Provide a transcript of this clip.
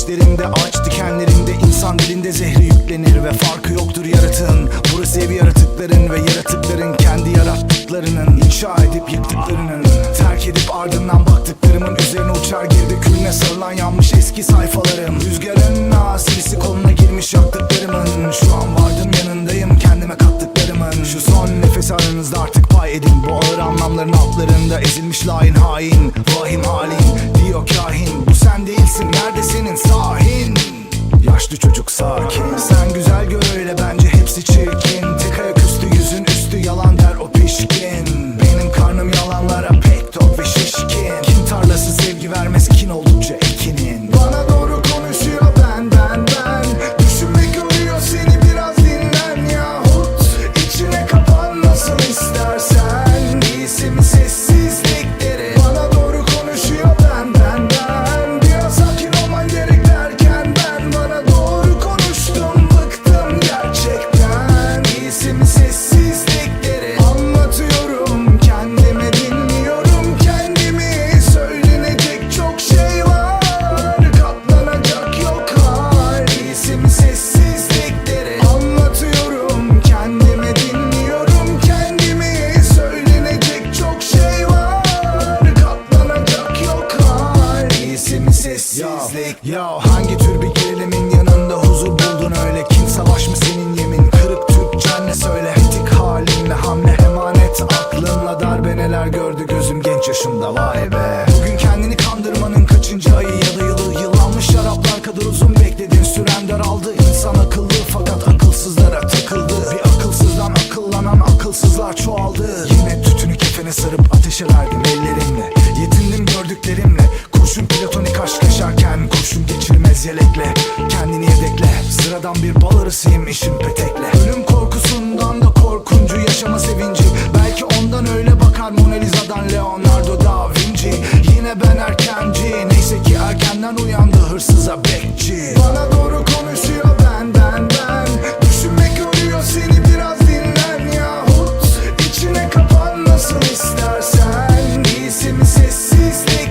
Dişlerinde ağaç dikenlerinde insan dilinde zehri yüklenir Ve farkı yoktur yaratığın. Burası evi yaratıkların ve yaratıkların kendi yarattıklarının inşa edip yıktıklarının. Terk edip ardından baktıklarımın üzerine uçar girdi Külüne sarılan yanmış eski sayfalar. Lain hain Vahim halin diyor kahin. Bu sen değilsin nerede senin sahin? Yaşlı çocuk sakin. Sen güzel gör öyle bence hepsi çirkin sessizlik Ya hangi tür bir gerilimin yanında huzur buldun öyle? Kin savaş mı senin Kurşun platonik aşk yaşarken Kurşun geçirmez yelekle. Kendini yedekle. Sıradan bir bal arısıyım işim petekle. Ölüm korkusundan da korkuncu yaşama sevinci. Belki ondan öyle bakar Mona Lisa'dan Leonardo da Vinci. Yine ben erkenci. Neyse ki erkenden uyandı hırsıza bekçi. Bana doğru konuşuyor ben ben ben. Düşünmek yoruyor seni biraz dinlen yahut. İçine kapan nasıl istersen. İyisi mi sessizlikleri